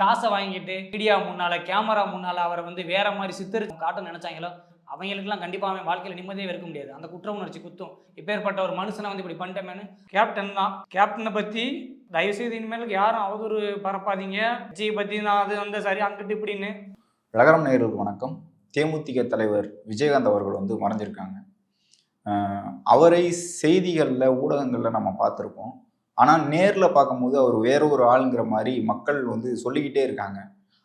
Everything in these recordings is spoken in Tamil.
காசை வாங்கிட்டு மீடியா முன்னால கேமரா முன்னால அவரை வந்து வேற மாதிரி சித்தரி காட்ட நினைச்சாங்களோ அவங்களுக்குலாம் கண்டிப்பாக அவன் வாழ்க்கையில் நிம்மதியே இருக்க முடியாது. அந்த குற்ற உணர்ச்சி குத்தும். இப்பேற்பட்ட ஒரு மனுஷனை வந்து இப்படி பண்ணிட்டோமேனு கேப்டன் தான். கேப்டனை பற்றி தயவுசெய்து இனிமேலுக்கு யாரும் அவதூறு பரப்பாதீங்க. விஜய் பற்றி நான் அது வந்து சரி அங்கிட்டு இப்படின்னு. நகரம் நேயர்களுக்கு வணக்கம். தேமுதிக தலைவர் விஜயகாந்த் அவர்கள் வந்து மறைஞ்சிருக்காங்க. அவரை செய்திகளில் ஊடகங்களில் நம்ம பார்த்துருக்கோம் ஆனால் நேரில் பார்க்கும்போது அவர் வேற ஒரு ஆளுங்கிற மாதிரி மக்கள் வந்து சொல்லிக்கிட்டே இருக்காங்க.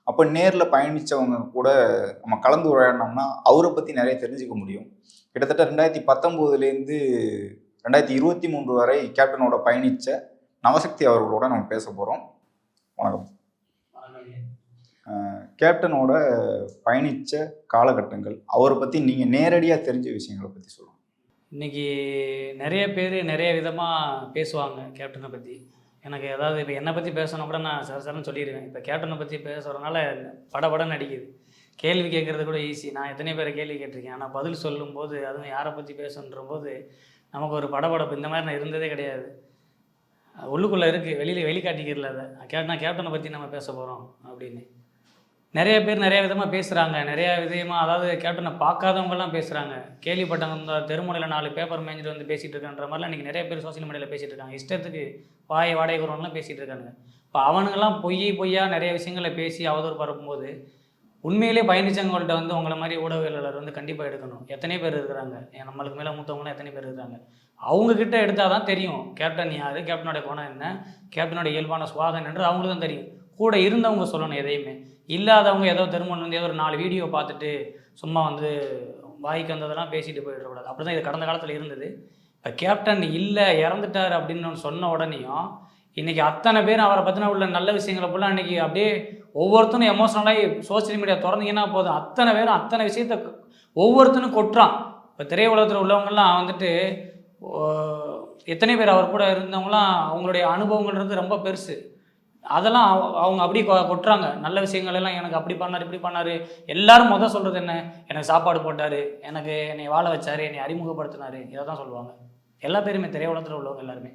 அப்போ நேரில் பயணித்தவங்க கூட நம்ம கலந்து உரையாடினோம்னா அவரை பற்றி நிறைய தெரிஞ்சுக்க முடியும். கிட்டத்தட்ட ரெண்டாயிரத்தி பத்தொம்போதுலேருந்து ரெண்டாயிரத்தி இருபத்தி மூன்று வரை கேப்டனோட பயணித்த நவசக்தி அவர்களோட நம்ம பேச போகிறோம் வணக்கம். கேப்டனோட பயணித்த காலகட்டங்கள் அவரை பற்றி நீங்கள் நேரடியாக தெரிஞ்ச விஷயங்களை பற்றி சொல்லுங்கள் இன்னைக்கு நிறைய பேர் நிறைய விதமாக பேசுவாங்க கேப்டனை பற்றி எனக்கு ஏதாவது இப்போ என்னை பற்றி பேசணும் கூட நான் சரசரன்னு சொல்லிடுவேன். இப்போ கேப்டனை பற்றி பேசுகிறதுனால படபடன்னு அடிக்குது. கேள்வி கேட்குறது கூட ஈஸி நான் எத்தனை பேரை கேள்வி கேட்டிருக்கேன். ஆனால் பதில் சொல்லும்போது அதுவும் யாரை பற்றி பேசணுன்ற போது நமக்கு ஒரு படபடப்பு இந்த மாதிரி நான் இருந்ததே கிடையாது. உள்ளுக்குள்ளே இருக்குது வெளியில் வெளிக்காட்டிக்கிறல அதை. கேப்டன் கேப்டனை பற்றி நம்ம பேச போகிறோம் அப்படின்னு. நிறைய பேர் நிறைய விதமாக பேசுகிறாங்க நிறைய விதமாக அதாவது கேப்டனை பார்க்காதவங்கலாம் பேசுகிறாங்க கேள்விப்பட்டவங்க இந்த தெருமுனையில் நாலு பேப்பர் மேஞ்சிட்டு வந்து பேசிகிட்டு இருக்கான்ற மாதிரிலாம் இன்றைக்கி நிறைய பேர் சோஷியல் மீடியாவில் பேசிகிட்டு இருக்காங்க. இஷ்டத்துக்கு வாயை வாடகை குறவங்களாம் பேசிகிட்டு இருக்காங்க. இப்போ அவனுங்கெல்லாம் பொய் பொய்யா நிறைய விஷயங்களை பேசி அவதூறு பரப்பும்போது உண்மையிலே பயணிச்சவங்கள்ட்ட வந்து உங்களை மாதிரி ஊடகவியலாளர் வந்து கண்டிப்பாக எடுக்கணும். எத்தனை பேர் இருக்கிறாங்க? ஏன் நம்மளுக்கு மேலே மூத்தவங்களாம் எத்தனை பேர் இருக்கிறாங்க? அவங்கக்கிட்ட எடுத்தால் தான் தெரியும். கேப்டன் யார்? கேப்டனோட குணம் என்ன? கேப்டனோட இயல்பான சுவாகம் என்று அவங்களுக்கு தான் தெரியும். கூட இருந்தவங்க சொல்லணும் எதையுமே. இல்லாதவங்க ஏதோ திருமணம் வந்து ஏதோ ஒரு நாலு வீடியோ பார்த்துட்டு சும்மா வந்து வாய்க்கு வந்ததெல்லாம் பேசிட்டு போயிடக்கூடாது. அப்படி தான் இது கடந்த காலத்தில் இருந்தது. இப்போ கேப்டன் இல்லை இறந்துட்டார் அப்படின்னு ஒன்று சொன்ன உடனேயும் இன்றைக்கி அத்தனை பேர் அவரை பற்றின உள்ள நல்ல விஷயங்களை ஃபுல்லாக இன்றைக்கி அப்படியே ஒவ்வொருத்தனும் எமோஷனலாகி சோஷியல் மீடியா திறந்தீங்கன்னா போதும். அத்தனை பேரும் அத்தனை விஷயத்த ஒவ்வொருத்தனும் கொட்டுறான். இப்போ திரையுலகத்தில் உள்ளவங்கெல்லாம் வந்துட்டு எத்தனை பேர் அவர் கூட இருந்தவங்களாம் அவங்களுடைய அனுபவங்கள்ன்றது ரொம்ப பெருசு. அதெல்லாம் அவ- அவங்க அப்படி கொ- கொட்டுறாங்க. நல்ல விஷயங்கள் எல்லாம் எனக்கு அப்படி பண்ணார் இப்படி பண்ணார். எல்லாரும் முதல் சொல்கிறது என்ன? எனக்கு சாப்பாடு போட்டார். எனக்கு என்னை வாழ வச்சார். என்னை அறிமுகப்படுத்தினார். இதை தான் சொல்லுவாங்க. எல்லா பேருமே திரையுலகத்தில் உள்ளவங்க எல்லாருமே.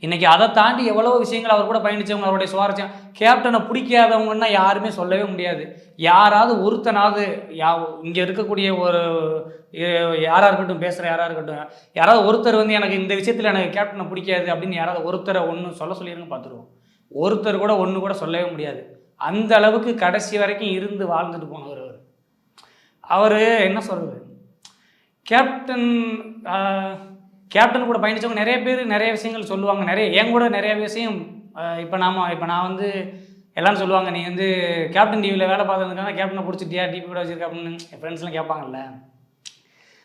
இன்றைக்கி அதை தாண்டி எவ்வளோ விஷயங்கள் அவர் கூட பயணிச்சவங்க அவருடைய சுவாரஸ்யம். கேப்டனை பிடிக்காதவங்கன்னா யாருமே சொல்லவே முடியாது. யாராவது ஒருத்தனாவது யா இங்கே இருக்கக்கூடிய ஒரு யாராக இருக்கட்டும் பேசுகிற யாராக இருக்கட்டும் யாராவது ஒருத்தர் வந்து எனக்கு இந்த விஷயத்தில் எனக்கு கேப்டனை பிடிக்காது அப்படின்னு யாராவது ஒருத்தரை ஒன்று சொல்ல சொல்லிடுங்க பார்த்துருவோம். ஒருத்தர் கூட ஒன்று கூட சொல்லவே முடியாது. அந்த அளவுக்கு கடைசி வரைக்கும் இருந்து வாழ்ந்துட்டு போனவர் அவர். அவர் என்ன சொல்கிறது கேப்டன் கேப்டன் கூட பயணித்தவங்க நிறைய பேர் நிறைய விஷயங்கள் சொல்லுவாங்க. நிறைய என் கூட நிறைய விஷயம் இப்போ நாம இப்போ நான் வந்து எல்லாரும் சொல்லுவாங்க நீ வந்து கேப்டன் டிவியில் வேலை பார்த்ததுக்காக கேப்டனை பிடிச்சிட்டியா? டிவி கூட வச்சிருக்க? அப்படின்னு என் ஃப்ரெண்ட்ஸ்லாம் கேட்பாங்கல்ல.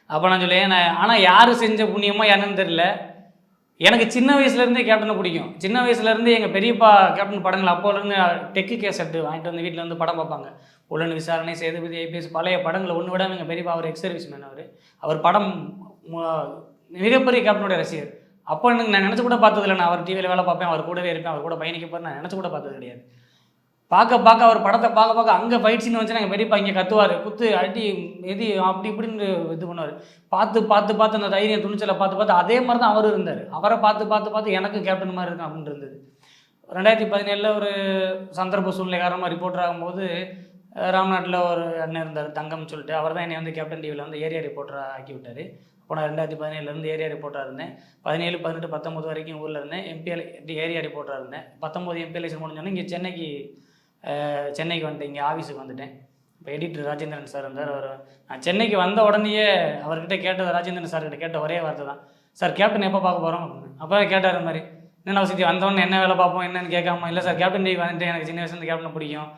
அப்போ நான் சொல்லுவேன் நான் ஆனால் யார் செஞ்ச புண்ணியமோ என்னன்னு தெரியல. எனக்கு சின்ன வயசுலேருந்தே கேப்டனை பிடிக்கும். சின்ன வயசுலேருந்து எங்கள் பெரியப்பா கேப்டன் படங்கள் அப்போலேருந்து டெக்கு கேசட்டு வாங்கிட்டு வந்து வீட்டில் வந்து படம் பார்ப்பாங்க. உடன் விசாரணை சேதுபதி ஐபிஎஸ் பழைய படங்களை ஒன்று விடாமல் எங்கள் பெரியப்பா அவர் எக்ஸர்வீஸ் மேன் அவர். அவர் படம் மிகப்பெரிய கேப்டனுடைய ரசிகர். அப்போ எனக்கு நான் நினச்சி கூட பார்த்ததில்ல. நான் அவர் டிவியில் வேலை பார்ப்பேன் அவர் கூடவே இருப்பேன் அவர் கூட பயணிக்க போகிறேன் நான் நினச்சி கூட பார்த்தது கிடையாது. பார்க்க பார்க்க அவர் படத்தை பார்க்க பார்க்க அங்கே ஃபைட் சீன் வச்சு நாங்கள் பெரியப்பா இங்கே கத்துவார். குத்து அடி எது அப்படி இப்படின்னு இது பண்ணுவார். பார்த்து பார்த்து பார்த்து அந்த தைரியம் துணிச்சலை பார்த்து பார்த்து அதே மாதிரி தான் அவரும் இருந்தார். அவரை பார்த்து பார்த்து பார்த்து எனக்கும் கேப்டன் மாதிரி இருக்கும் அப்படின்னு இருந்தது. ரெண்டாயிரத்தி பதினேழில் ஒரு சந்தர்ப்ப சூழ்நிலை காரணமாக ரிப்போர்ட்டர் ஆகும்போது ராம்நாட்டில் ஒரு அண்ணன் இருந்தார் தங்கம்னு சொல்லிட்டு. அவர் தான் என்னை வந்து கேப்டன் டிவியில் வந்து ஏரியா ரிப்போர்ட்டராக ஆக்கி விட்டார் போன ரெண்டாயிரத்தி பதினேழுலேருந்து ஏரியா ரிப்போர்ட்டராக இருந்தேன். பதினேழு பதினெட்டு பத்தொம்பது வரைக்கும் ஊரில் இருந்தேன். எம்பிஎல் ஏரியா ரிப்போர்ட்டராக இருந்தேன். பத்தொம்போது எம்பி எலெக்ஷன் முடிஞ்சோன்னே இங்கே சென்னைக்கு சென்னைக்கு வந்துட்டேன் இங்கே ஆஃபீஸுக்கு வந்துட்டேன். இப்போ எடிட்டர் ராஜேந்திரன் சார் இருந்தார். அவர் நான் சென்னைக்கு வந்த உடனேயே அவர்கிட்ட கேட்டது ராஜேந்திரன் சார்கிட்ட கேட்ட ஒரே வார்த்தை தான். சார் கேப்டன் எப்போ பார்க்க போகிறோம் அப்போ கேட்டார் இந்த மாதிரி. என்ன வசதி? வந்தவொடனே என்ன வேலை பார்ப்போம்? என்னென்னு கேட்காம இல்லை சார் கேப்டன் டிவி வந்துட்டு எனக்கு சின்ன வயசுலேருந்து கேப்டன் பிடிக்கும்.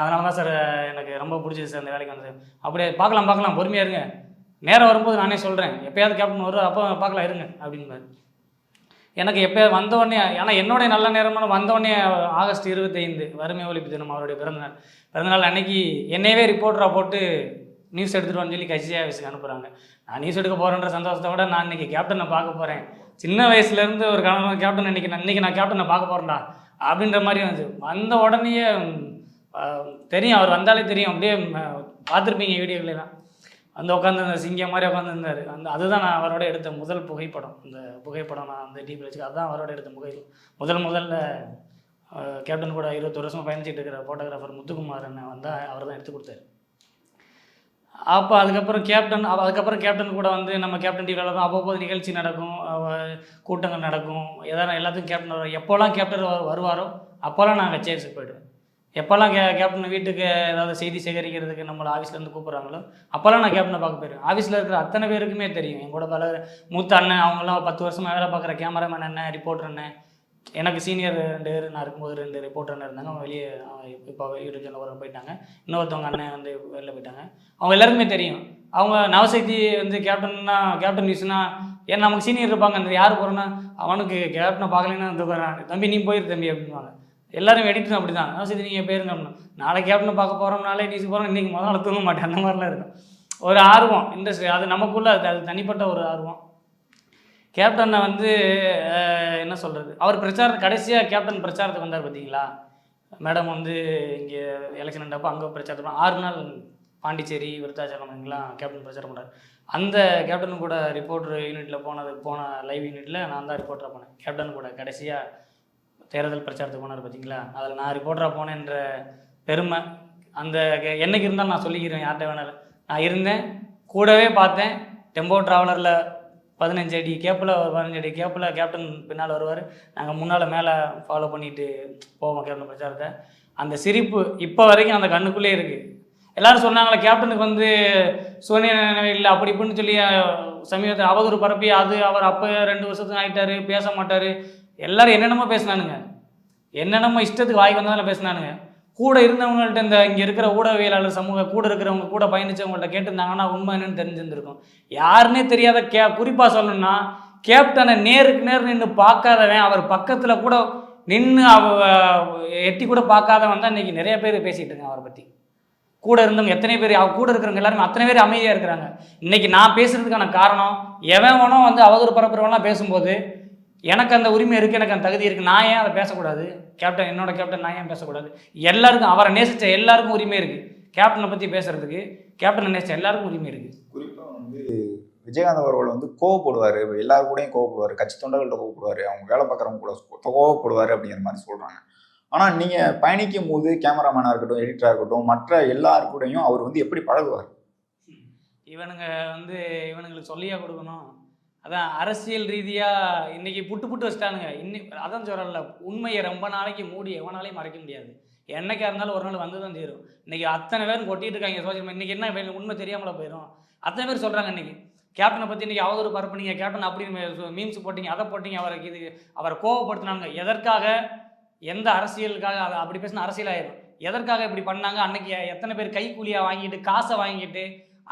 அதனால தான் சார் எனக்கு ரொம்ப பிடிச்சது சார் அந்த வேலைக்கு வந்தது. அப்படியே பார்க்கலாம் பார்க்கலாம். பொறுமையாக இருங்க. நேரம் வரும்போது நானே சொல்கிறேன் எப்போயாவது கேப்டன் வரும் அப்போ பார்க்கலாம் இருங்க. அப்படின்னு எனக்கு எப்போ வந்தவொடனே ஏன்னா என்னுடைய நல்ல நேரமான வந்தவொடனே ஆகஸ்ட் இருபத்தைந்து வறுமை ஒழிப்பு தினம் அவருடைய பிறந்தநாள் பிறந்தநாள் அன்னைக்கு என்னையவே ரிப்போர்ட்டராக போட்டு நியூஸ் எடுத்துகிட்டு வந்து சொல்லி கட்சி ஆஃபீஸுக்கு அனுப்புகிறாங்க நான் நியூஸ் எடுக்க போகிறேன்ற சந்தோஷத்தை விட நான் இன்றைக்கி கேப்டனை பார்க்க போகிறேன் சின்ன வயசுலேருந்து ஒரு கணவன் கேப்டன் இன்னைக்கு நான் இன்னைக்கு நான் கேப்டனை பார்க்க போகிறேன்டா அப்படின்ற மாதிரி வந்துச்சு வந்த உடனேயே தெரியும் அவர் வந்தாலே தெரியும். அப்படியே பார்த்துருப்பீங்க வீடியோக்களெல்லாம் வந்து உட்காந்துருந்த சிங்கம் மாதிரி உட்காந்துருந்தார் அந்த அதுதான் நான் அவரோட எடுத்த முதல் புகைப்படம். அந்த புகைப்படம் நான் அந்த டிபியில் வச்சு அதுதான் அவரோட எடுத்த புகை. முதல் முதல்ல கேப்டன் கூட இருபத்தி வருஷமாக பயணிச்சிட்டு இருக்கிற ஃபோட்டோகிராஃபர் முத்துக்குமார் அண்ணன் வந்தால் அவர் தான் எடுத்து கொடுத்தாரு. அப்போ அதுக்கப்புறம் கேப்டன் அதுக்கப்புறம் கேப்டன் கூட வந்து நம்ம கேப்டன் டிவியில் தான். அவ்வப்போது நிகழ்ச்சி நடக்கும் கூட்டங்கள் நடக்கும். எதாவது எல்லாத்துக்கும் கேப்டன் வருவார். எப்போல்லாம் கேப்டன் வருவாரோ அப்போல்லாம் நான் கச்சேரிக்கு போயிடுவேன். எப்போல்லாம் கே கேப்டன் வீட்டுக்கு ஏதாவது செய்தி சேகரிக்கிறதுக்கு நம்மளை ஆஃபீஸ்லேருந்து கூப்பிட்றாங்களோ அப்போல்லாம் நான் கேப்டனை பார்க்க போயிடுவேன் ஆஃபீஸில் இருக்கிற அத்தனை பேருக்குமே தெரியும். என் கூட பல மூத்த அண்ணன் அவங்களாம் பத்து வருஷமாக வேலை பார்க்குற கேமராமேன் அண்ணன் ரிப்போர்ட்டர் அண்ணன். எனக்கு சீனியர் ரெண்டு பேர் நான் இருக்கும்போது ரெண்டு ரிப்போர்ட்டர் அண்ணன் இருந்தாங்க. அவங்க வெளியே இப்போ யூடியூப் சேனல் வர போயிட்டாங்க. இன்னொருத்தவங்க அண்ணன் வந்து வெளில போயிட்டாங்க. அவங்க எல்லாருக்குமே தெரியும். அவங்க நவசக்தி வந்து கேப்டன்னா கேப்டன் நியூஸ்னா ஏன் நமக்கு சீனியர் இருப்பாங்க அந்த யார் போகிறோன்னா அவனுக்கு கேப்டனை பார்க்கலன்னா இந்த தம்பி நீ போயிரு தம்பி அப்படின்வாங்க எல்லாரும் எடிட்டரும் அப்படி தான் சரி நீங்கள் பேருங்க அப்படின்னா. நாளைக்கு கேப்டன் பார்க்க போகிறோம்னாலே நியூஸ் போகிறோம் இன்றைக்கி முதல் நாள் தூங்க மாட்டேன். அந்த மாதிரிலாம் இருக்கும். ஒரு ஆர்வம் இன்ட்ரெஸ்ட் அது நமக்குள்ளே அது அது தனிப்பட்ட ஒரு ஆர்வம். கேப்டனை வந்து என்ன சொல்கிறது அவர் பிரச்சாரம் கடைசியாக கேப்டன் பிரச்சாரத்துக்கு வந்தார் பார்த்தீங்களா மேடம் வந்து இங்கே எலெக்ஷன் அப்போ அங்கே பிரச்சாரம் பண்ண- ஆறு நாள் பாண்டிச்சேரி விருத்தாச்சலம் இங்கெல்லாம் கேப்டன் பிரச்சாரம் பண்ணார். அந்த கேப்டன் கூட ரிப்போர்ட்ரு யூனிட்டில் போனது போன லைவ் யூனிட்டில் நான் தான் ரிப்போர்ட்டராக போனேன். கேப்டன் கூட கடைசியாக தேர்தல் பிரச்சாரத்துக்கு போனார் பார்த்தீங்களா அதில் நான் ரிப்போர்ட்டராக போனேன்ற பெருமை அந்த கே- என்னைக்கு இருந்தாலும் நான் சொல்லிக்கிறேன் யார்கிட்ட வேணாலும். நான் இருந்தேன் கூடவே பார்த்தேன் டெம்போ ட்ராவலரில் பதினஞ்சு அடி கேப்பில் ஒரு பதினஞ்சு அடி கேப்பில் கேப்டன் பின்னால் வருவார். நாங்கள் முன்னால் மேலே ஃபாலோ பண்ணிட்டு போவோம் கேப்டன் பிரச்சாரத்தை. அந்த சிரிப்பு இப்போ வரைக்கும் அந்த கண்ணுக்குள்ளே இருக்குது எல்லாரும் சொன்னாங்களே கேப்டனுக்கு வந்து சோனியா இல்லை அப்படி இப்படின்னு சொல்லி சமீபத்தில் அவதூறு பரப்பி அது அவர் அப்போ ரெண்டு வருஷத்துக்கு ஆகிட்டாரு பேச மாட்டார். எல்லாரும் என்னென்னமோ பேசினானுங்க. என்னென்னமோ இஷ்டத்துக்கு வாய் வந்தாலும் பேசினானுங்க. கூட இருந்தவங்கள்ட்ட இந்த இங்கே இருக்கிற ஊடகவியலாளர் சமூக கூட இருக்கிறவங்க கூட பயணிச்சவங்கள்ட்ட கேட்டிருந்தாங்கன்னா உண்மை என்னன்னு தெரிஞ்சிருந்திருக்கும். யாருன்னே தெரியாத கே குறிப்பாக சொல்லணும்னா கேப்டனை நேருக்கு நேர் நின்று பார்க்காதவன் அவர் பக்கத்தில் கூட நின்று அவ எட்டி கூட பார்க்காதவன் தான் இன்னைக்கு நிறைய பேர் பேசிகிட்டு இருக்காங்க அவரை பற்றி கூட இருந்தவங்க எத்தனை பேர் அவ கூட இருக்கிறவங்க எல்லாருமே அத்தனை பேர் அமைதியாக இருக்கிறாங்க. இன்றைக்கி நான் பேசுகிறதுக்கான காரணம் எவன் வேணும் வந்து அவதூறு பரப்புறவெல்லாம் பேசும்போது எனக்கு அந்த உரிமை இருக்குது எனக்கு அந்த தகுதி இருக்குது நான் ஏன் அதை பேசக்கூடாது? கேப்டன் என்னோட கேப்டன் நான் ஏன் பேசக்கூடாது? எல்லாருக்கும் அவரை நேசித்த எல்லாருக்கும் உரிமை இருக்குது கேப்டனை பற்றி பேசுறதுக்கு கேப்டனை நேசித்த எல்லாருக்கும் உரிமை இருக்குது குறிப்பாக வந்து விஜயகாந்த் அவர்கள் வந்து கோவப்படுவார். எல்லாரும் கூடயும் கோவப்படுவார். கட்சி தொண்டர்கள்ட்ட கோவப்படுவார். அவங்க வேலை பார்க்குறவங்க கூட கோவப்படுவார் அப்படிங்கிற மாதிரி சொல்கிறாங்க ஆனால் நீங்கள் பயணிக்கும் போது கேமராமேனாக இருக்கட்டும் எடிட்டராக இருக்கட்டும் மற்ற எல்லாரு கூடயும் அவர் வந்து எப்படி பழகுவார்? இவனுங்க வந்து இவனுங்களுக்கு சொல்லியா கொடுக்கணும். அதான் அரசியல் ரீதியாக இன்னைக்கு புட்டு புட்டு வச்சிட்டானுங்க. இன்னி அதான் சொல்கிறல உண்மையை ரொம்ப நாளைக்கு மூடி எவனாலையும் மறைக்க முடியாது. என்னைக்கா இருந்தாலும் ஒரு நாள் வந்து தான் தீரும் இன்னைக்கு அத்தனை பேரும் கொட்டிகிட்டு இருக்காங்க சோசியல் மீடியா இன்றைக்கி என்ன உண்மை தெரியாமல் போயிடும் அத்தனை பேர் சொல்கிறாங்க இன்றைக்கி கேப்டனை பற்றி இன்றைக்கி அவதூறு பரப்புனீங்க கேப்டன் அப்படி மீம்ஸ் போட்டீங்க அதை போட்டீங்க அவருக்கு இது அவரை கோவப்படுத்தினாங்க எதற்காக? எந்த அரசியலுக்காக? அதை அப்படி பேசின அரசியல் ஆயிடும் எதற்காக இப்படி பண்ணாங்க? அன்னைக்கு எத்தனை பேர் கைக்கூலியாக வாங்கிட்டு காசை வாங்கிட்டு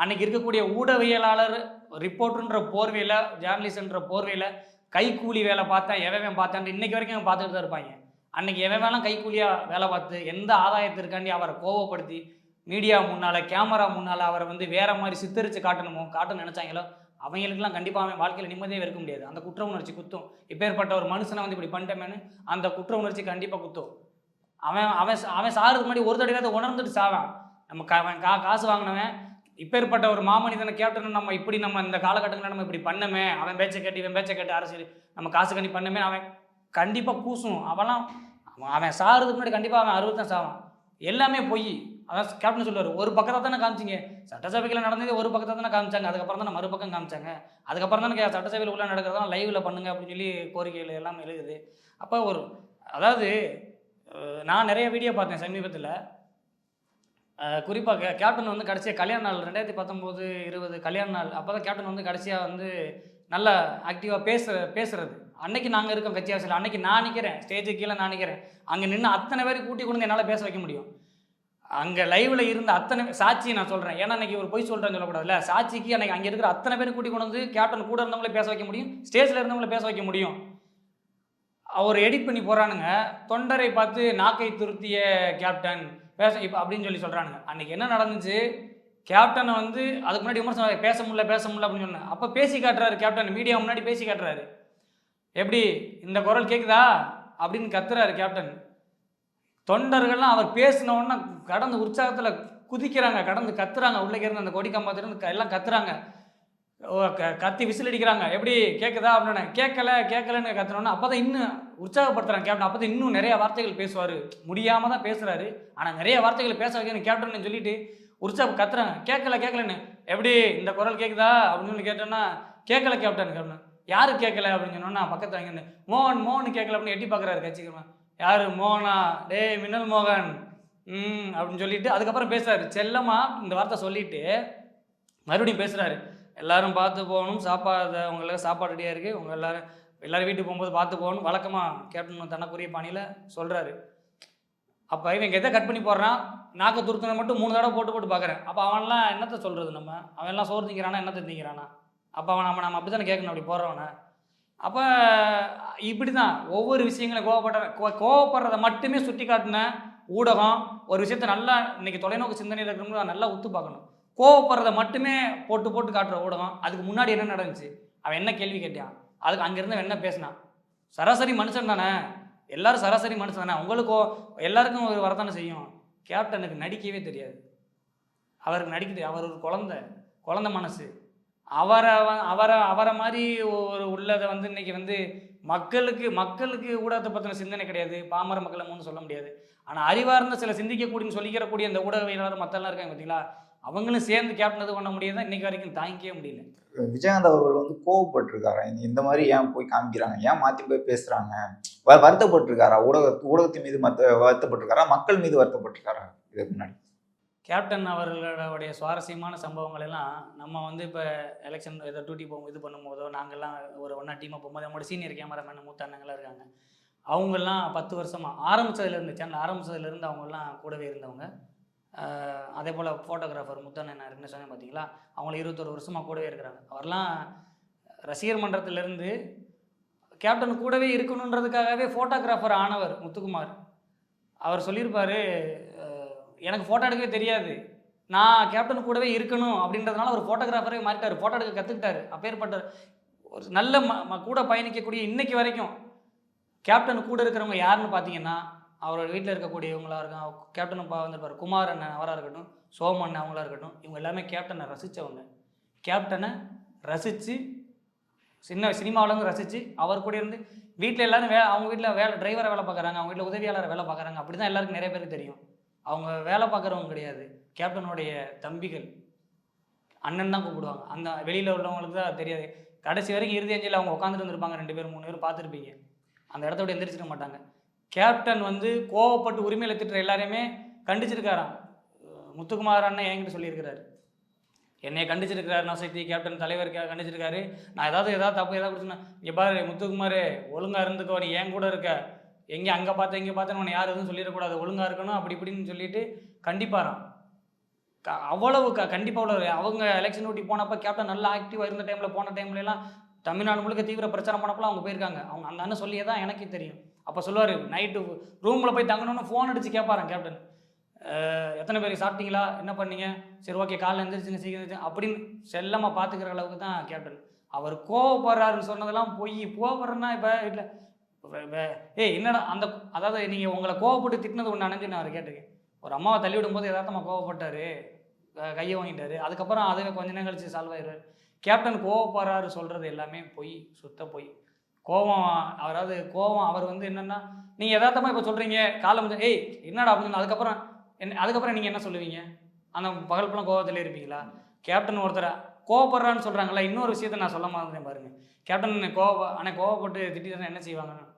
அன்னைக்கு இருக்கக்கூடிய ஊடகவியலாளர் ரிப்போர்ட்டுன்ற போர்வையில் ஜேர்னலிஸ்ட்ன்ற போர்வையில் கைக்கூலி வேலை பார்த்தா எவன் பார்த்தான்ட்டு இன்றைக்கி வரைக்கும் அவங்க பார்த்துட்டு தான் இருப்பாங்க. அன்னைக்கு எவன் வேணால் கைக்கூலியாக வேலை பார்த்து எந்த ஆதாயத்திற்காண்டி அவரை கோவப்படுத்தி மீடியா முன்னால் கேமரா முன்னால் அவரை வந்து வேறு மாதிரி சித்தரித்து காட்டணுமோ காட்டணும்னு நினச்சாங்களோ அவங்களுக்குலாம் கண்டிப்பாக அவன் வாழ்க்கையில் நிம்மதியாக இருக்க முடியாது. அந்த குற்ற உணர்ச்சி குத்தும். இப்பேற்பட்ட ஒரு மனுஷனை வந்து இப்படி பண்ணிட்டேமேனு அந்த குற்ற உணர்ச்சி கண்டிப்பாக குத்தும். அவன் அவன் அவன் சாகிறதுக்கு முன்னாடி ஒரு தடவை அதை உணர்ந்துட்டு சாவான். நம்ம கா அவன் கா காசு வாங்கினவன் இப்பேற்பட்ட ஒரு மாமனிதனை கேப்டன் நம்ம இப்படி நம்ம இந்த காலகட்டங்களில் நம்ம இப்படி பண்ணமே அவன் பேச்சை கேட்டு இவன் பேச்சை கேட்டு அரசியல் நம்ம காசு கண்டி பண்ணமே அவன் கண்டிப்பாக கூசும். அவன்லாம் அவன் அவன் சாகிறதுக்கு முன்னாடி கண்டிப்பாக அவன் அறுபது தான் சாவான். எல்லாமே பொய். அதான் கேப்டன் சொல்லுவார் ஒரு பக்கத்தை தானே காமிச்சிங்க. சட்டசபையில் நடந்தது ஒரு பக்கத்தை தானே காமிச்சாங்க. அதுக்கப்புறம் தான் மறுபக்கம் காமிச்சாங்க. அதுக்கப்புறம் தான் கே- சட்டசபையில் உள்ள நடக்கிறதா லைவில் பண்ணுங்க அப்படின்னு சொல்லி கோரிக்கைகள் எல்லாம் எழுதுது அப்போ ஒரு அதாவது நான் நிறைய வீடியோ பார்த்தேன் சமீபத்தில். குறிப்பாக கேப்டன் வந்து கடைசியாக கல்யாண நாள் ரெண்டாயிரத்தி பத்தொம்போது இருபது கல்யாண நாள் அப்போ தான் கேப்டன் வந்து கடைசியாக வந்து நல்லா ஆக்டிவாக பேசுகிற பேசுறது. அன்னைக்கு நாங்கள் இருக்கோம் கட்சி அரசியல் அன்னைக்கு நான் நிற்கிறேன் ஸ்டேஜுக்கு கீழே நான் நிற்கிறேன் அங்கே நின்று அத்தனை பேர் கூட்டி கொண்டு வந்து என்னால் பேச வைக்க முடியும். அங்கே லைவில் இருந்த அத்தனை சாட்சி நான் சொல்கிறேன் ஏன்னா அன்றைக்கி ஒரு பொய் சொல்கிறேன்னு சொல்லக்கூடாதுல்ல சாட்சிக்கு அன்றைக்கி அங்கே இருக்கிற அத்தனை பேர் கூட்டி கொண்டு வந்து கேப்டன் கூட இருந்தவங்களே பேச வைக்க முடியும். ஸ்டேஜில் இருந்தவங்கள பேச வைக்க முடியும். அவர் எடிட் பண்ணி போகிறானுங்க தொண்டரை பார்த்து நாக்கை துருத்திய கேப்டன் பேச இப்போ அப்படின்னு சொல்லி சொல்கிறானுங்க அன்னைக்கு என்ன நடந்துச்சு? கேப்டனை வந்து அதுக்கு முன்னாடி விமர்சனம் பேச முடியல பேச முடியல அப்படின்னு சொன்னேன் அப்போ பேசி காட்டுறாரு கேப்டன் மீடியா முன்னாடி பேசி காட்டுறாரு. எப்படி? இந்த குரல் கேட்குதா அப்படின்னு கத்துறாரு கேப்டன் தொண்டர்கள்லாம் அவர் பேசினவுடனே கடந்து உற்சாகத்தில் குதிக்கிறாங்க. கடந்து கத்துறாங்க. உள்ளே இருந்து அந்த கொடி கம்பத்திலிருந்து எல்லாம் கத்துறாங்க. கத்தி விசில் அடிக்கிறாங்க எப்படி? கேட்குதா அப்படின்னு கேட்கல கேட்கலன்னு கத்துனோன்னா அப்போ தான் இன்னும் உற்சாகப்படுத்துகிறாங்க கேப்டன் அப்போ இன்னும் நிறைய வார்த்தைகள் பேசுவார். முடியாமல் தான் பேசுகிறாரு ஆனால் நிறைய வார்த்தைகள் பேச வைக்கணும் கேப்டன் சொல்லிட்டு உற்சாக கத்துறாங்க. கேட்கல கேட்கலன்னு எப்படி? இந்த குரல் கேட்குதா அப்படின்னு சொல்லி கேட்டோன்னா கேட்கல கேப்டன் கேப்டன் யாரு கேட்கல அப்படின்னு சொன்னோன்னா பக்கத்தில் வாங்கன்னு மோகன் மோகன் கேட்கல அப்படின்னு எட்டி பார்க்குறாரு கட்சிக்கிறவன் யார்? மோகனா? டேய் மின்னல் மோகன். ம் அப்படின்னு சொல்லிட்டு அதுக்கப்புறம் பேசுகிறாரு செல்லமா இந்த வார்த்தை சொல்லிட்டு மறுபடியும் பேசுகிறாரு எல்லாரும் பார்த்து போகணும். சாப்பாடு உங்களுக்கு சாப்பாடு ரெடியாக இருக்குது உங்கள் எல்லாரும் எல்லாரும் வீட்டுக்கு போகும்போது பார்த்து போகணும். வழக்கமாக கேப்டன் தனக்குரிய பாணியில் சொல்கிறாரு அப்போ இவன் எதை கட் பண்ணி போடுறான்? நாக்க துருத்தனை மட்டும் மூணு தடவை போட்டு போட்டு பார்க்குறேன். அப்போ அவன்லாம் என்னத்தை சொல்கிறது நம்ம? அவன்லாம் சோறு திங்கிறானா என்னத்தை திங்கிறானா அப்போ அவன் நம்ம நம்ம அப்படி தானே கேட்கணும் அப்படி போடுறவனை. அப்போ இப்படி தான் ஒவ்வொரு விஷயங்களும் கோவப்படுற கோவப்படுறத மட்டுமே சுட்டி காட்டின ஊடகம் ஒரு விஷயத்த நல்லா இன்னைக்கு தொலைநோக்கு சிந்தனையில் இருக்கிறவங்க நல்லா உத்து பார்க்கணும். கோவப்படுறத மட்டுமே போட்டு போட்டு காட்டுற ஊடகம். அதுக்கு முன்னாடி என்ன நடந்துச்சு? அவன் என்ன கேள்வி கேட்டான்? அதுக்கு அங்கேருந்து என்ன பேசினான்? சராசரி மனுஷன் தானே. எல்லாரும் சராசரி மனுஷன் தானே. உங்களுக்கோ எல்லாருக்கும் ஒரு வரதானே செய்யும். கேப்டனுக்கு நடிக்கவே தெரியாது. அவருக்கு நடிக்க தெரியாது அவர் ஒரு குழந்த. குழந்த மனசு. அவரை அவரை அவரை மாதிரி ஒரு உள்ளதை வந்து இன்னைக்கு வந்து மக்களுக்கு மக்களுக்கு ஊடகத்தை பற்றின சிந்தனை கிடையாது. பாமர மக்கள் மூணு சொல்ல முடியாது. ஆனால் அறிவார்ந்த சில சிந்திக்கக்கூடியன்னு சொல்லிக்கிறக்கூடிய இந்த ஊடகவியலாளர் மற்றெல்லாம் இருக்காங்க பார்த்தீங்களா அவங்களும் சேர்ந்து கேப்டன் இது பண்ண முடியாது இன்னைக்கு வரைக்கும் தாங்கிக்கவே முடியல. விஜயகாந்த் அவர்கள் வந்து கோவப்பட்டிருக்காரா? இந்த- மாதிரி ஏன் போய் காமிக்கிறாங்க? ஏன் மாத்தி போய் பேசுறாங்க? வ- வருத்தப்பட்டிருக்காரா? ஊடக ஊடகத்தின் மீது மத்த வருத்தப்பட்டிருக்காரா? மக்கள் மீது வருத்தப்பட்டிருக்காரா? இதுக்கு முன்னாடி. கேப்டன் அவர்களுடைய சுவாரஸ்யமான சம்பவங்கள் எல்லாம் நம்ம வந்து இப்போ எலெக்ஷன் இதை டூட்டி போகும் இது பண்ணும்போதோ நாங்கள்லாம் ஒரு ஒன்றா டீமாக போகும்போது நம்மளோட சீனியர் கேமராமேன் மூத்த அண்ணங்களாம் இருக்காங்க. அவங்கெல்லாம் பத்து வருஷமாக ஆரம்பித்ததுலேருந்து சேனல் ஆரம்பித்ததுலேருந்து அவங்கெல்லாம் கூடவே இருந்தவங்க. அதே போல் ஃபோட்டோகிராஃபர் முத்தண்ணன் இருக்குன்னு சொன்னேன் பார்த்தீங்களா அவங்கள இருபத்தொரு வருஷமாக கூடவே இருக்கிறாங்க. அவர்லாம் ரசிகர் மன்றத்திலேருந்து கேப்டன் கூடவே இருக்கணுன்றதுக்காகவே ஃபோட்டோகிராஃபர் ஆனவர் முத்துக்குமார். அவர் சொல்லியிருப்பார் எனக்கு ஃபோட்டோ எடுக்கவே தெரியாது. நான் கேப்டன் கூடவே இருக்கணும். அப்படின்றதுனால ஒரு ஃபோட்டோகிராஃபரே மாறிட்டார். ஃபோட்டோ எடுக்க கற்றுக்கிட்டாரு அப்பேற்பட்ட ஒரு நல்ல ம ம- கூட பயணிக்கக்கூடிய இன்னைக்கு வரைக்கும் கேப்டன் கூட இருக்கிறவங்க யாருன்னு பார்த்தீங்கன்னா அவரோட வீட்டில் இருக்கக்கூடியவங்களா இருக்கும் கேப்டன் அப்பா வந்திருப்பார் குமார் அண்ணன் அவராக இருக்கட்டும் சோம அண்ணன் அவங்களாக இருக்கட்டும் இவங்க எல்லாமே கேப்டனை ரசித்தவங்க கேப்டனை ரசித்து சின்ன சினிமாவிலேருந்து ரசித்து அவர் கூட இருந்து வீட்டில் எல்லாரும் வே அவங்க வீட்டில் வேலை டிரைவரை வேலை பார்க்குறாங்க அவங்க வீட்டில் உதவியாளரை வேலை பார்க்குறாங்க அப்படி தான் எல்லாருக்கும் நிறைய பேருக்கு தெரியும். அவங்க வேலை பார்க்குறவங்க கிடையாது கேப்டனுடைய தம்பிகள். அண்ணன் தான் கூப்பிடுவாங்க. அந்த வெளியில் உள்ளவங்களுக்கு தான் தெரியாது. கடைசி வரைக்கும் இறுதி அஞ்சலில் அவங்க உட்காந்துட்டு இருந்திருப்பாங்க ரெண்டு பேர் மூணு பேர் பார்த்துருப்பீங்க. அந்த இடத்த விட எந்திரிச்சிட மாட்டாங்க. கேப்டன் வந்து கோவப்பட்டு உரிமையில் திட்டுற எல்லாரையுமே கண்டிச்சிருக்காராம். முத்துக்குமார் அண்ணன் என்கிட்ட சொல்லியிருக்கிறாரு. என்னை கண்டிச்சிருக்கிறாருண்ணா சக்தி கேப்டன் தலைவர் கண்டிச்சிருக்காரு. நான் ஏதாவது ஏதாவது தப்பு ஏதாவது பிரச்சனை இங்கே பாரு முத்துக்குமார் ஒழுங்காக இருந்துக்கோ நீ ஏன் கூட இருக்க? எங்கே அங்கே பார்த்த இங்கே பார்த்தேன்னு உன்னை யார் எதுவும் சொல்லிடக்கூடாது. ஒழுங்காக இருக்கணும் அப்படி இப்படின்னு சொல்லிட்டு கண்டிப்பாராம். க அவ்வளவு க கண்டிப்பாக உள்ள அவங்க எலெக்ஷன் ஓட்டி போனப்போ கேப்டன் நல்லா ஆக்டிவாக இருந்த டைமில் போன டைம்லலாம் தமிழ்நாடு முழுக்க தீவிர பிரச்சாரம் பண்ணப்பலாம் அவங்க போயிருக்காங்க. அவங்க அந்த அண்ணன் சொல்லியே தான் எனக்கே தெரியும். அப்போ சொல்லுவார் நைட்டு ரூமில் போய் தங்கணும்னு ஃபோன் அடித்து கேட்பாராம் கேப்டன் எத்தனை பேர் சாப்பிட்டீங்களா? என்ன பண்ணீங்க? சரி ஓகே காலைல எந்திரிச்சுங்க சீக்கிரம் அப்படின்னு செல்லமாக பார்த்துக்கிற அளவுக்கு தான் கேப்டன் அவர் கோவப்படுறாருன்னு சொன்னதெல்லாம் பொய். கோவப்படுறேன்னா இப்போ வீட்டில் ஏய் என்னடா அந்த அதாவது நீங்கள் உங்களை கோவப்பட்டு திட்டினது ஒன்று அணைஞ்சு நான் அவர் கேட்டிருக்கேன் ஒரு அம்மாவை தள்ளி விடும்போது எதார்த்தமாக கோவப்பட்டாரு. க- கையை வாங்கிட்டாரு. அதுக்கப்புறம் அதுவே கொஞ்ச நேரம் கழிச்சு சால்வ் ஆயிடுவார். கேப்டன் கோவப்படுறாரு சொல்கிறது எல்லாமே பொய் சுத்த பொய். கோவம் அதாவது கோவம் அவர் வந்து என்னென்னா நீங்கள் யதார்த்தமாக இப்போ சொல்கிறீங்க காலம் வந்து ஏய் என்னடா அப்படின்னு அதுக்கப்புறம் என்ன அதுக்கப்புறம் நீங்கள் என்ன சொல்லுவீங்க? அந்த பகல்பெல்லாம் கோவத்தில் இருப்பீங்களா? கேப்டன் ஒருத்தர் கோவப்படுறான்னு சொல்கிறாங்களா இன்னொரு விஷயத்த நான் சொல்ல மாதிரி பாருங்கள் கேப்டன் கோவ ஆனால் கோவப்பட்டு திட்டிட்டு என்ன செய்வாங்கன்னு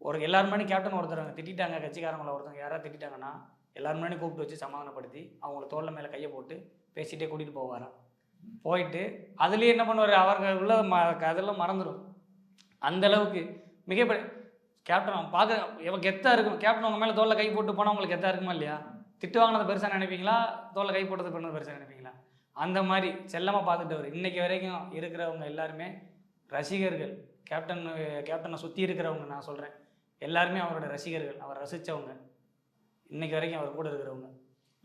ஒரு எல்லாரும் கேப்டன் ஒருத்தர் திட்டிட்டாங்க கட்சிக்காரங்கள ஒருத்தவங்க யாராவது திட்டாங்கன்னா எல்லாரும் கூப்பிட்டு வச்சு சமாதானப்படுத்தி அவங்கள தோல்ல மேலே கையை போட்டு பேசிகிட்டே கூட்டிகிட்டு போவாராம். போயிட்டு அதுலேயே என்ன பண்ணுவார்? அவர்கள் உள்ள ம அதெல்லாம் மறந்துடும் அந்த அளவுக்கு மிகப்பெரிய கேப்டன் பார்க்க எவன் கெத்தாக இருக்கும் கேப்டன் உங்கள் மேலே தோலை கை போட்டு போனால் உங்களுக்கு கெத்தாக இருக்குமா இல்லையா? திட்டு வாங்கினதை பெருசாக நினைப்பீங்களா? தோலை கை போட்டது பண்ணது பெருசாக நினைப்பீங்களா? அந்த மாதிரி செல்லமாக பார்த்துட்டவர் இன்றைக்கி வரைக்கும் இருக்கிறவங்க எல்லாருமே ரசிகர்கள். கேப்டன் கேப்டனை சுற்றி இருக்கிறவங்க நான் சொல்கிறேன் எல்லாருமே அவரோட ரசிகர்கள். அவர் ரசித்தவங்க இன்றைக்கி வரைக்கும் அவர் கூட இருக்கிறவங்க.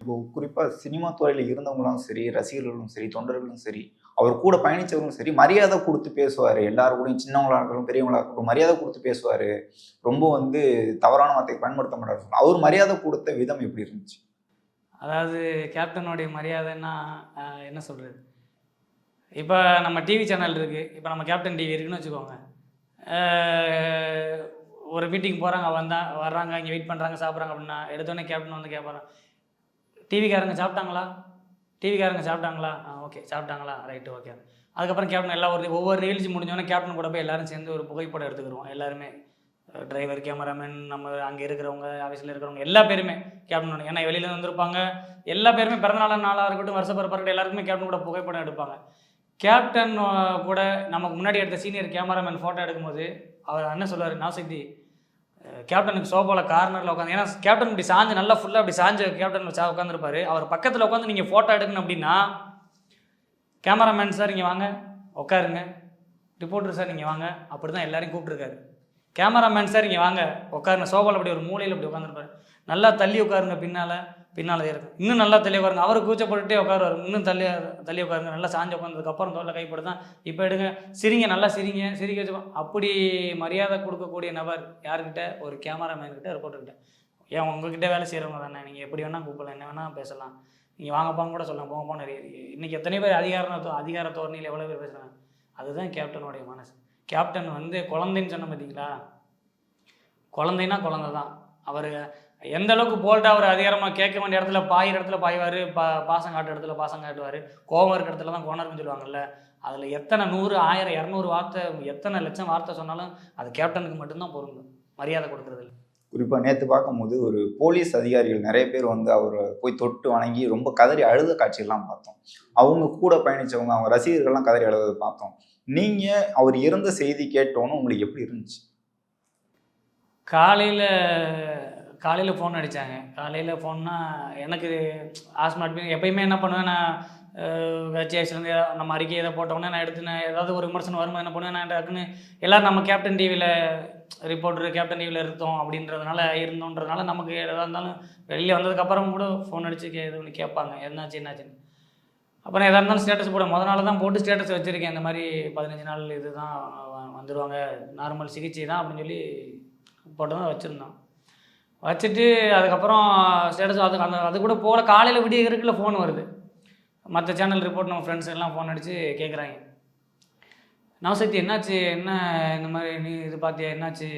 இப்போ குறிப்பாக சினிமா துறையில் இருந்தவங்களும் சரி ரசிகர்களும் சரி தொண்டர்களும் சரி அவர் கூட பயணிச்சவங்களும் சரி மரியாதை கொடுத்து பேசுவார். எல்லாரும் கூடயும் சின்னவங்களா இருக்கட்டும் பெரியவங்களா இருக்கட்டும் மரியாதை கொடுத்து பேசுவார். ரொம்ப வந்து தவறான வார்த்தை பயன்படுத்த மாட்டார். அவர் மரியாதை கொடுத்த விதம் எப்படி இருந்துச்சு? அதாவது கேப்டனுடைய மரியாதைன்னா என்ன சொல்கிறது இப்போ நம்ம டிவி சேனல் இருக்குது இப்போ நம்ம கேப்டன் டிவி இருக்குன்னு வச்சுக்கோங்க. ஒரு மீட்டிங் போகிறாங்க வந்தால் வர்றாங்க இங்கே வெயிட் பண்ணுறாங்க சாப்பிட்றாங்க அப்படின்னா எடுத்தோடனே கேப்டன் வந்து கேட்பாங்க டிவிக்காரங்க சாப்பிட்டாங்களா? டிவிக்காரங்க சாப்பிட்டாங்களா? ஆ ஓகே சாப்பிட்டாங்களா? ரைட்டு ஓகே அதுக்கப்புறம் கேப்டன் எல்லா ஒரு ஒவ்வொரு நிகழ்ச்சி முடிஞ்சோன்னே கேப்டன் கூட போய் எல்லாரும் சேர்ந்து ஒரு புகைப்படம் எடுத்துக்கிறோம் எல்லாருமே டிரைவர் கேமராமேன் நம்ம அங்கே இருக்கிறவங்க ஆஃபீஸில் இருக்கிறவங்க எல்லா பேருமே கேப்டன் ஏன்னா வெளியில வந்திருப்பாங்க. எல்லா பேருமே பிறந்தநாள் நாளாக இருக்கட்டும் வருஷ பிறப்பாக எல்லாருக்குமே கேப்டன் கூட புகைப்படம் எடுப்பாங்க. கேப்டன் கூட நமக்கு முன்னாடி எடுத்த சீனியர் கேமராமேன் ஃபோட்டோ எடுக்கும்போது அவர் என்ன சொல்லுவார் நாசக்தி கேப்டனுக்கு சோஃபாவில் கார்னரில் உட்காந்து ஏன்னா கேப்டன் இப்படி சாஞ்சு நல்லா ஃபுல்லாக அப்படி சாஞ்சு கேப்டன் சா உட்காந்துருப்பாரு அவர் பக்கத்தில் உட்காந்து நீங்கள் ஃபோட்டோ எடுக்கணும் அப்படின்னா கேமராமேன் சார் இங்கே வாங்க உட்காருங்க. ரிப்போர்ட்டர் சார் நீங்கள் வாங்க அப்படி தான் எல்லாரையும் கூப்பிட்ருக்காரு கேமராமேன் சார் இங்கே வாங்க உட்காருங்க. சோஃபாவில் அப்படி ஒரு மூலையில் அப்படி உட்காந்துருப்பாரு நல்லா தள்ளி உட்காருங்க பின்னால். பின்னால் இருக்கும் இன்னும் நல்லா தள்ளி உட்காருங்க. அவர் கூச்சப்பட்டுட்டே உட்காருவார். இன்னும் தள்ளி தள்ளி உட்காருங்க. நல்லா சாஞ்சு உட்காந்ததுக்கப்புறம் தோலை கைப்பட்டு தான் இப்போ எடுங்க. சிரிங்க நல்லா சிரிங்க. சிரிக்க வச்சுப்போம். அப்படி மரியாதை கொடுக்கக்கூடிய நபர் யாருக்கிட்ட ஒரு கேமராமேன் கிட்ட ரிப்போர்ட்டர்கிட்ட ஏன் உங்ககிட்ட வேலை செய்கிறவங்க தானே? நீங்கள் எப்படி வேணால் கூப்பிடலாம். என்ன வேணால் பேசலாம். நீங்கள் வாங்கப்பாங்க கூட சொல்லலாம். போங்க நிறைய இன்றைக்கி எத்தனை பேர் அதிகார அதிகார தோரணியில் எவ்வளோ பேர் பேசுகிறாங்க அதுதான் கேப்டனுடைய மனசு. கேப்டன் வந்து குழந்தைன்னு சொன்ன பார்த்தீங்களா குழந்தைன்னா குழந்தை தான் அவர் எந்த அளவுக்கு போல்ட்டாக அவர் அதிகாரமாக கேட்க வேண்டிய இடத்துல பாயிற இடத்துல பாய்வார் பா பாசம் காட்டுற இடத்துல பாசம் காட்டுவார். கோவம் இருக்கிற இடத்துல தான் கோணர்னு சொல்லுவாங்கல்ல. அதில் எத்தனை நூறு ஆயிரம் இரநூறு வார்த்தை எத்தனை லட்சம் வார்த்தை சொன்னாலும் அது கேப்டனுக்கு மட்டும்தான் பொருந்தும். மரியாதை கொடுக்குறது குறிப்பாக நேற்று பார்க்கும்போது ஒரு போலீஸ் அதிகாரிகள் நிறைய பேர் வந்து அவரை போய் தொட்டு வணங்கி ரொம்ப கதறி அழுத காட்சியெல்லாம் பார்த்தோம். அவங்க கூட பயணிச்சவங்க அவங்க ரசிகர்கள்லாம் கதறி அழுததை பார்த்தோம். நீங்கள் அவர் இறந்த செய்தி கேட்டோன்னு உங்களுக்கு எப்படி இருந்துச்சு? காலையில் காலையில் ஃபோன் அடித்தாங்க காலையில் ஃபோன்னா எனக்கு ஆஸ்மாட் எப்பயுமே என்ன பண்ணுவேன் நான் ஹெச்ஐஎஸ்லேருந்து நம்ம அறிக்கை எதை போட்டோன்னே நான் எடுத்து நான் ஏதாவது ஒரு விமர்சனம் வரும்போது என்ன பண்ணுவேன் நான் டக்குன்னு எல்லோரும் நம்ம கேப்டன் டிவியில் ரிப்போர்ட்டர் கேப்டன் டிவியில் இருந்தோம் அப்படின்றதுனால இருந்தோன்றதுனால நமக்கு எதாக இருந்தாலும் வெளியில் வந்ததுக்கப்புறம் கூட ஃபோன் அடித்து கே இது பண்ணி கேட்பாங்க. என்னாச்சு என்னாச்சுன்னு. அப்புறம் எதாக இருந்தாலும் ஸ்டேட்டஸ் போட. முத நாள் தான் போட்டு ஸ்டேட்டஸ் வச்சுருக்கேன். இந்த மாதிரி பதினஞ்சு நாள் இது தான் வந்துடுவாங்க நார்மல் சிகிச்சை தான் அப்படின்னு சொல்லி போட்டு தான் வச்சுருந்தோம். வச்சுட்டு அதுக்கப்புறம் ஸ்டேட்டஸ் அது அந்த அது கூட போகல காலையில் விடிய இருக்குல்ல ஃபோன் வருது. மற்ற சேனல் ரிப்போர்ட் நம்ம ஃப்ரெண்ட்ஸ் எல்லாம் ஃபோன் அடித்து கேட்குறாங்க நவசக்தி என்னாச்சு? என்ன இந்த மாதிரி நீ இது பார்த்தியா என்னாச்சு?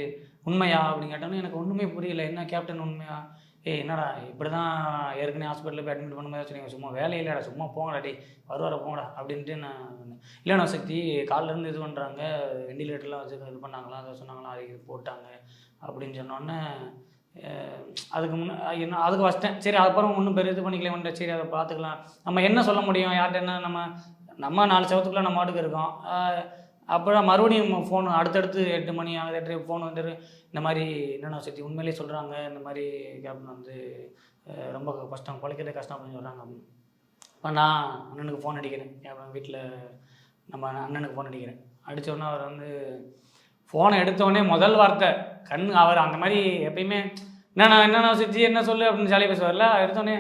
உண்மையா? அப்படின்னு கேட்டோன்னே எனக்கு ஒன்றுமே புரியல. என்ன கேப்டன் உண்மையா? ஏய் என்னடா இப்படி தான் ஏற்கனவே ஹாஸ்பிட்டலில் போய் அட்மிட் பண்ணும்போது சொன்னீங்க சும்மா வேலை இல்லைடா சும்மா போங்கடா டேய் வருவார போங்கடா அப்படின்ட்டு நான் இல்லை நவசக்தி காலிலேருந்து இது பண்ணுறாங்க வெண்டிலேட்டர்லாம் வச்சு இது பண்ணாங்களா? அதை சொன்னாங்களா? அது இது போட்டாங்க அப்படின்னு சொன்னோன்னே அதுக்கு முன்னே என்ன அதுக்கு வச்சிட்டேன் சரி அப்புறம் ஒன்றும் பெரிய இது பண்ணிக்கல சரி அதை பார்த்துக்கலாம் நம்ம என்ன சொல்ல முடியும்? யார்கிட்ட என்ன நம்ம நம்ம நாலு செவத்துக்குள்ளே நம்ம மாட்டுக்கு இருக்கோம். அப்புறம் மறுபடியும் ஃபோன் அடுத்தடுத்து எட்டு மணி ஆகுது எட்டு ஃபோன் வந்துட்டு இந்த மாதிரி என்னென்ன சக்தி உண்மையிலேயே சொல்கிறாங்க இந்த மாதிரி கேப்டன் வந்து ரொம்ப கஷ்டம் பிழைக்கிறதே கஷ்டம் அப்படின்னு சொல்கிறாங்க அப்படின்னு இப்போ நான் அண்ணனுக்கு ஃபோன் அடிக்கிறேன். கேப்டன் வீட்டில் நம்ம அண்ணனுக்கு ஃபோன் அடிக்கிறேன். அடித்தோடனே அவர் வந்து ஃபோனை எடுத்தோடனே முதல் வார்த்தை கண் அவர் அந்த மாதிரி எப்பயுமே என்னண்ணா என்னண்ணா சித்தி என்ன சொல்லு அப்படின்னு ஜாலியாக பேசுவார்ல? எடுத்தோடனே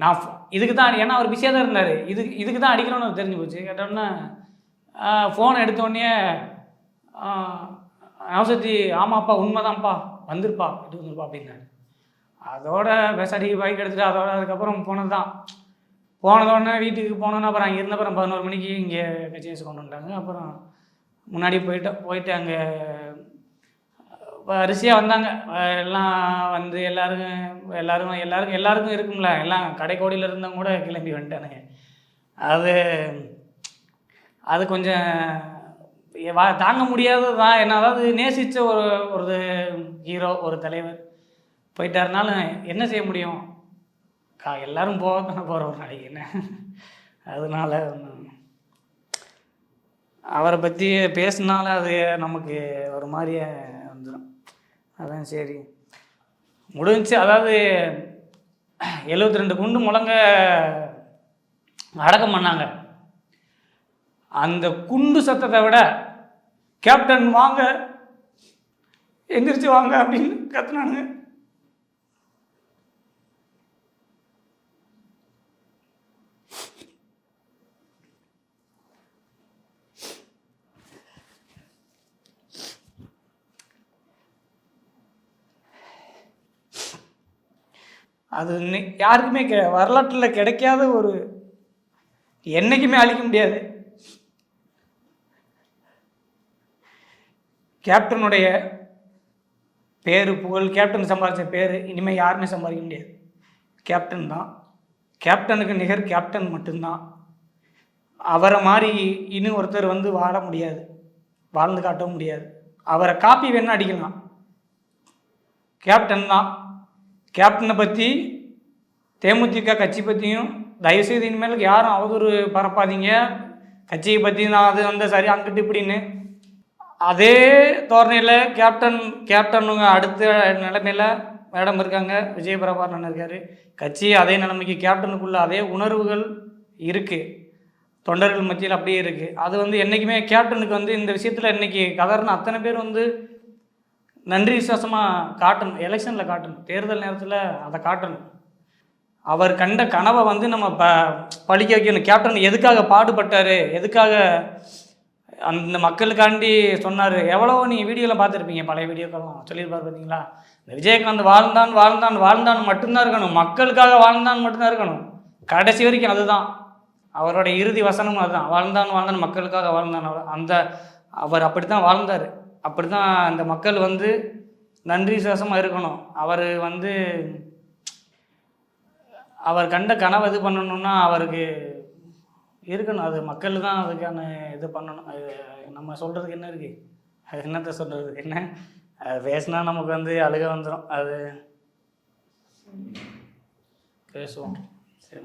நான் இதுக்கு தான் ஏன்னா அவர் பிஸியாக தான் இருந்தார். இதுக்கு இதுக்கு தான் அடிக்கணும்னு தெரிஞ்சு போச்சு. கேட்டோன்னே ஃபோன் எடுத்தோடனே நவசக்தி ஆமாப்பா உண்மைதான்ப்பா வந்திருப்பா இது வந்துருப்பா அப்படின்னாரு. அதோட பெசாடிக்கு பைக் எடுத்துகிட்டு அதோட அதுக்கப்புறம் போனது தான் போனதோடனே வீட்டுக்கு போனோன்னா அப்புறம் அங்கே இருந்த அப்புறம் பதினோரு மணிக்கு இங்கே கட்சி கொண்டு வந்துட்டாங்க. அப்புறம் முன்னாடி போயிட்டு போயிட்டு அங்கே வரிசையாக வந்தாங்க. எல்லாம் வந்து எல்லாருக்கும் எல்லாரும் எல்லாருக்கும் எல்லாருக்கும் இருக்கும்ல. எல்லாம் கடைக்கோடியில் இருந்தவங்க கூட கிளம்பி வந்துட்டானுங்க. அது அது கொஞ்சம் வா- தாங்க முடியாதது தான் என்ன அதாவது நேசித்த ஒரு ஒரு ஹீரோ ஒரு தலைவர் போயிட்டாருனாலும் என்ன செய்ய முடியும்? கா எல்லோரும் போக தானே போகிற ஒரு நாளைக்கு என்ன? அதனால அவரை பற்றி பேசினால அது நமக்கு ஒரு மாதிரியே அதான் சரி. முடிஞ்சு அதாவது எழுபத்தி ரெண்டு குண்டு முழங்க அடக்கம் பண்ணாங்க. அந்த குண்டு சத்தத்தை விட கேப்டன் வாங்க எந்திரிச்சு வாங்க அப்படின்னு கத்துனானுங்க. அது யாருக்குமே கெ வரலாற்றில் கிடைக்காத ஒரு என்றைக்குமே அழிக்க முடியாது. கேப்டனுடைய பேர் புகழ் கேப்டன் சம்பாதிச்ச பேர் இனிமேல் யாருமே சம்பாதிக்க முடியாது. கேப்டன் தான். கேப்டனுக்கு நிகர் கேப்டன் மட்டும்தான். அவரை மாதிரி இன்னும் ஒருத்தர் வந்து வாழ முடியாது. வாழ்ந்து காட்டவும் முடியாது. அவரை காப்பி வேணால் அடிக்கலாம். கேப்டன் தான். கேப்டனை பற்றி தேமுதிக கட்சி பற்றியும் தயவுசெய்து இனிமேல் யாரும் அவதூறு பரப்பாதீங்க. கட்சியை பற்றி நான் அது வந்து சரி அங்கிட்டு இப்படின்னு. அதே தோரணையில் கேப்டன் கேப்டனுங்க அடுத்த நிலைமையில் மேடம் இருக்காங்க. விஜய் பிரபாகரன் இருக்கார். கட்சி அதே நிலைமைக்கு கேப்டனுக்குள்ள அதே உணர்வுகள் இருக்குது தொண்டர்கள் மத்தியில் அப்படியே இருக்குது அது வந்து என்றைக்குமே கேப்டனுக்கு வந்து இந்த விஷயத்தில் இன்னைக்கு கதர்னு அத்தனை பேர் வந்து நன்றி விசுவாசமாக காட்டணும். எலெக்ஷனில் காட்டணும். தேர்தல் நேரத்தில் அதை காட்டணும். அவர் கண்ட கனவை வந்து நம்ம ப படிக்க வைக்கணும். கேப்டன் எதுக்காக பாடுபட்டார்? எதுக்காக அந்த மக்களுக்காண்டி சொன்னார்? எவ்வளவோ நீங்கள் வீடியோவில் பார்த்துருப்பீங்க. பழைய வீடியோக்கெல்லாம் சொல்லியிருப்பார் பார்த்தீங்களா இந்த விஜயகாந்த் வாழ்ந்தான் வாழ்ந்தான் வாழ்ந்தான் மட்டும்தான் இருக்கணும். மக்களுக்காக வாழ்ந்தான் மட்டும்தான் இருக்கணும். கடைசி வரைக்கும் அதுதான். அவரோட இறுதி வசனமும் அதுதான். வாழ்ந்தான் வாழ்ந்தான் மக்களுக்காக வாழ்ந்தான். அந்த அவர் அப்படி தான் வாழ்ந்தார். அப்படி தான் அந்த மக்கள் வந்து நன்றி விசுவாசமாக இருக்கணும். அவர் வந்து அவர் கண்ட கனவு இது பண்ணணும்னா அவருக்கு இருக்கணும். அது மக்கள் தான் அதுக்கான இது பண்ணணும். அது நம்ம சொல்கிறதுக்கு என்ன இருக்குது அது என்னத்தை சொல்கிறதுக்கு என்ன? அது பேசினா நமக்கு வந்து அழுக வந்துடும் அது பேசுவோம். சரி